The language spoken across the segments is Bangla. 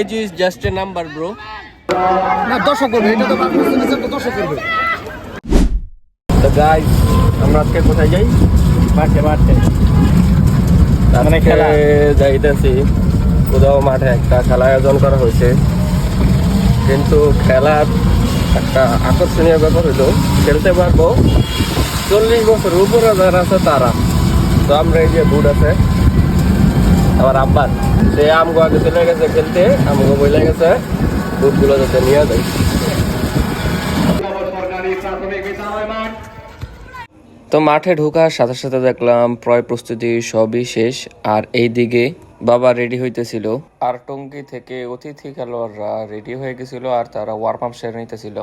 age is just a number, bro. না দর্শক করবে এটা তো দর্শক করবে। তো গাইস আমরা আজকে কোথায় যাই? মাঠে মাঠে। মানে খেলা। যাইতেছি। কোথাও মাঠে একটা খেলা আয়োজন করা হয়েছে। কিন্তু খেলার একটা আকর্ষণীয় ব্যাপার হলো খেলতে পারব চল্লিশ বছর উপরে যারা আছে তারা। তো আমরা এই যে বুট আছে আমার আব্বার। সে আমগো চলে গেছে খেলতে, আমগো বইলে গেছে। বুটগুলো যাতে নিয়ে যাই তো মাঠে ঢোকার সাথে সাথে দেখলাম, প্রয় প্রস্তুতি সবই শেষ। আর এই দিকে বাবা রেডি হইতেছিল। আর টঙ্গি থেকে অতিথি খেলোয়াড়রা রেডি হয়ে গেছিল আর তারা ওয়ার্ম আপ সেরে নিতেছিল।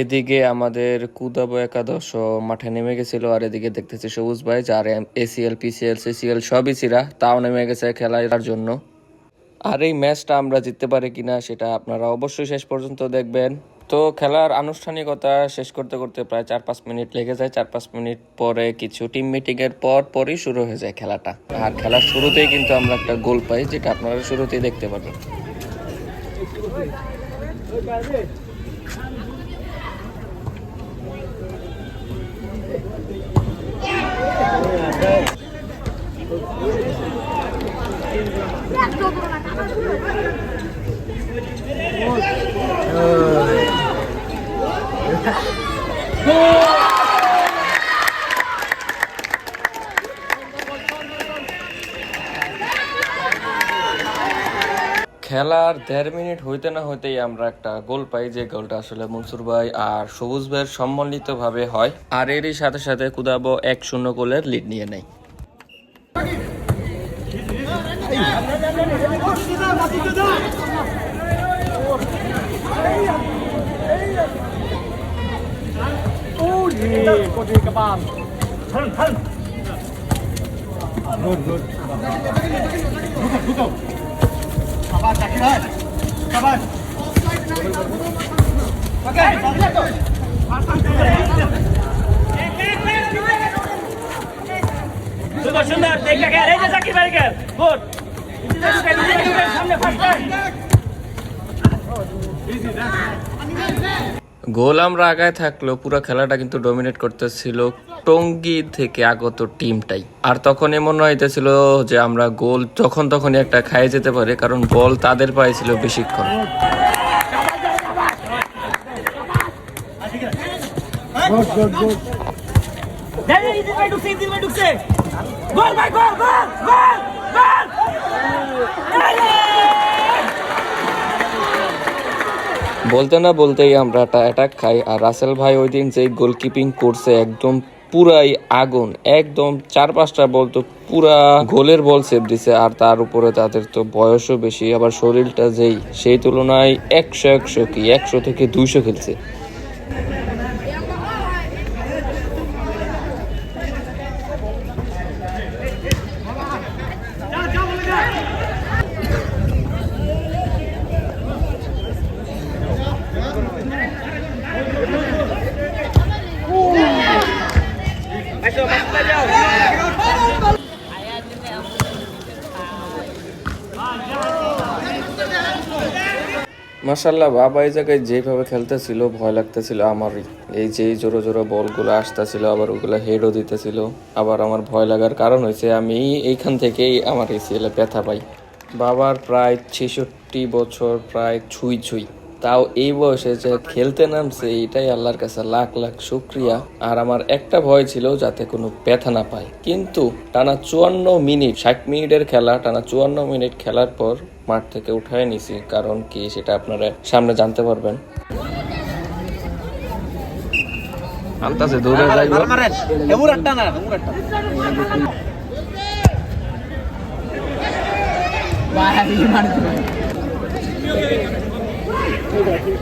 এদিকে আমাদের কুদাবো একাদশ মাঠে নেমে গেছিল আর এদিকে দেখতেছি সবুজ ভাই যার এসিএল পিসিএল সিসিএল সবই ছিরা তাও নেমে গেছে খেলার জন্য। আর এই ম্যাচটা আমরা জিততে পারি কিনা সেটা আপনারা অবশ্যই শেষ পর্যন্ত দেখবেন। তো খেলার আনুষ্ঠানিকতা শেষ করতে করতে প্রায় চার পাঁচ মিনিট লেগে যায়। চার পাঁচ মিনিট পরে কিছু টিম মিটিং এর পর পরই শুরু হয়ে যায় খেলাটা। আর খেলার শুরুতেই কিন্তু আমরা একটা গোল পাই, যেটা আপনারা শুরুতেই দেখতে পাবেন। খেলার দেড় মিনিট হইতে না হইতেই আমরা একটা গোল পাই, যে গোলটা আসলে মনসুর ভাই আর সবুজ ভাইয়ের সম্মিলিত ভাবে হয়। আর এরই সাথে সাথে কুদাবো এক শূন্য গোলের লিড নিয়ে নেয়। কোটি কপাল আবার চাকি ভাই আবার ওকে সুন্দর সুন্দর। দেখে গেল এই যে চাকি ভাই গেল গুড সামনে ফার্স্ট গোল আমরা আগায় থাকলেও পুরো খেলাটা কিন্তু ডমিনেট করতেছিল টঙ্গি থেকে আগত টিমটাই আর তখন এমন হইতেছিল যে আমরা গোল যখন তখনই একটা খাইয়ে যেতে পারে কারণ বল তাদের পায়ে ছিল বেশিক্ষণ গোল গোল গোল গোল গোল বলতে না বলতেই আমরা অ্যাটাক খাই। আর রাসেল ভাই ওই দিন যে গোলকিপিং করছে, একদম পুরাই আগুন। একদম চার পাঁচটা বল তো পুরা গোলের বল সেভ দিছে। আর তার উপরে তাদের তো বয়সও বেশি। আবার শরীরটা যেই, সেই তুলনায় একশো একশো কি, একশো থেকে দুইশো খেলছে। মাসাল্লাহ বাবা এই জায়গায় যেভাবে খেলতেছিল, ভয় লাগতেছিল আমারই এই যে জোরো জোরো বলগুলো আসতেছিল, আবার ওগুলো হেডও দিতেছিল, আবার আমার ভয় লাগার কারণ হয়েছে, আমি এইখান থেকেই আমার এই ব্যথা পাই। বাবার প্রায় ছেষট্টি বছর প্রায় ছুঁই ছুঁই। তাও এই বয়সে যে খেলতে নামছে এটাই আল্লাহর কাছে লাখ লাখ শুক্রিয়া। আর আমার একটা ভয় ছিল যাতে কোনো ব্যথা না পায়। কিন্তু টানা চুয়ান্ন মিনিট ষাট মিনিটের খেলা টানা চুয়ান্ন মিনিট খেলার পর মাঠ থেকে উঠায় নিছি। কারণ কি সেটা আপনারা সামনে জানতে পারবেন। আনতাছে দৌড়ে যাইব। এমন একটা না এমন একটা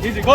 Easy, go.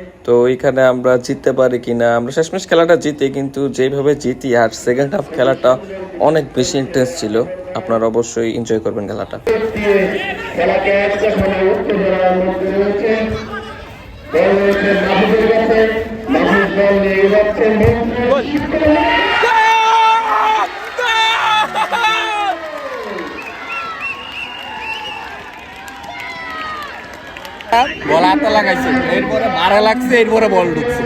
তো এইখানে আমরা জিততে পারি কিনা, আমরা শেষমেশ খেলাটা জিতে, কিন্তু যেভাবে জিতি আর সেকেন্ড হাফ খেলাটা অনেক বেশি ইন্টারেস্ট ছিল। আপনারা অবশ্যই এনজয় করবেন খেলাটা। খেলাকে একটা সময় উত্তেজনার মধ্যে রয়েছে বল রয়েছে মাহুদের কাছে মাহুদ বল নিয়ে যাচ্ছে বল হাতে লাগাইছে। এরপরে বারে লাগছে এরপরে বল ঢুকছে।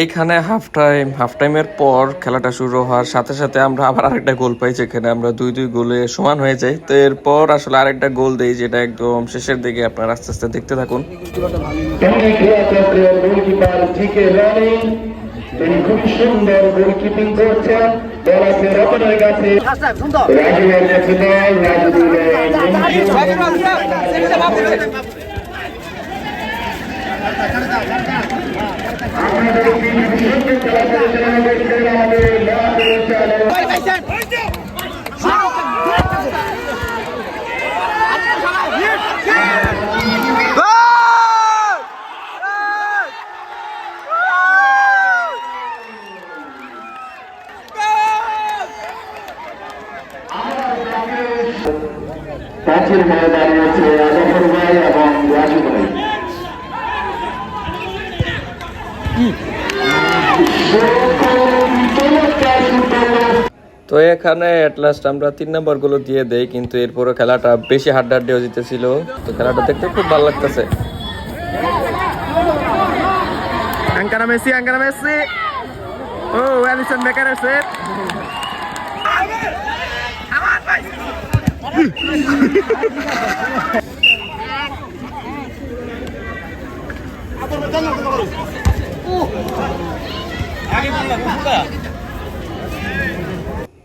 এইখানে হাফ টাইম হাফ টাইমের পর খেলাটা শুরু হওয়ার সাথে সাথে আমরা আবার আরেকটা গোল পাই যেখানে আমরা দুই দুই গোলে সমান হয়ে যাই। তো এরপর আসলে আরেকটা গোল দেই যেটা একদম শেষের দিকে আপনারা আস্তে আস্তে দেখতে থাকুন। তিনি খুব সুন্দর গোলকিপিং করছেন। বল আছে রতনের কাছে। রাজুয়ের কাছে বল রাজু দিলে আমাদের টিম সুন্দর খেলা পরিচালনা করছেন আমাদের মহাপরিচালক পাঁচের হয়ে দাঁড়িয়েছে আজফর ভাই এবং রাজু ভাই। তো এখানে এট লাস্ট আমরা তিন নম্বরগুলো দিয়ে দেই কিন্তু এরপরে খেলাটা বেশি হাড্ডাহাড্ডিও জিতেছিল। তো খেলাটা দেখতে খুব ভালো লাগতেছে। Ankara Messi, Ankara Messi. Oh, Alisson Becker আছে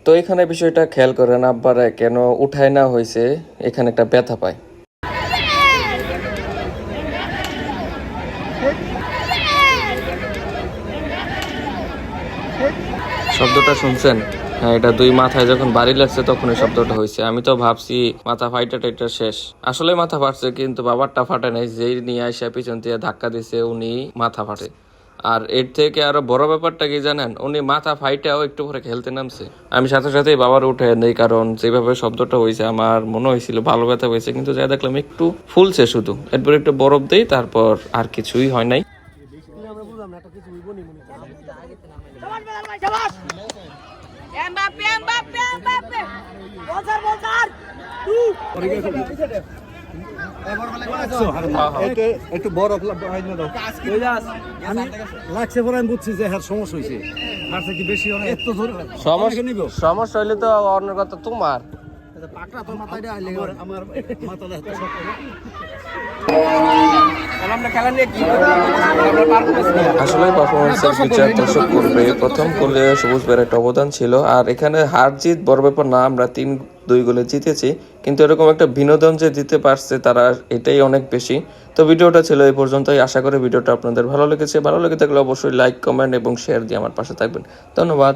তো এখানে বিষয়টা খেয়াল করেন, আব্বারা কেন উঠায় না হয়েছে? এখানে একটা ব্যথা পায়। শব্দটা শুনছেন? হ্যাঁ এটা দুই মাথায় যখন বাড়ি লাগছে তখন এই শব্দটা হয়েছে। আমি তো ভাবছি মাথা ফাইটা টাইটা শেষ। আসলে মাথা ফাটছে কিন্তু বাবারটা ফাটে নাই, যেই নিয়ে আসে পিছন দিয়ে ধাক্কা দিছে, উনি মাথা ফাটে। আর এর থেকে আরও বড় ব্যাপারটা কি জানেন? উনি মাথা ফাইটাও একটু পরে খেলতে নামছে। আমি সাথে সাথে বাবার উঠে নেই, কারণ যেভাবে শব্দটা হয়েছে, আমার মনে হয়েছিল ভালো ব্যথা হয়েছে, কিন্তু যা দেখলাম একটু ফুলছে শুধু। এরপর একটু বরফ দেই, তারপর আর কিছুই হয় নাই। একটু বড় আমি লাগছে পরে আমি বুঝছি যে হ্যাঁ সমস্যা হয়েছে হারছে কি বেশি অনেক এত সমস্যা সমস্যা হইলে তো অন্য কথা তোমার পাকড়া মাথায় আমার। আসলে পারফরমেন্সের বিচার দর্শক করবে। প্রথম গোলে সবুজ বের একটা অবদান ছিল। আর এখানে হার জিত বড় ব্যাপার না, আমরা তিন দুই গোলে জিতেছি। কিন্তু এরকম একটা বিনোদন যে দিতে পারছে তারা, এটাই অনেক বেশি। তো ভিডিওটা ছিল এই পর্যন্তই। আশা করি ভিডিওটা আপনাদের ভালো লেগেছে। ভালো লেগে থাকলে অবশ্যই লাইক কমেন্ট এবং শেয়ার দিয়ে আমার পাশে থাকবেন। ধন্যবাদ।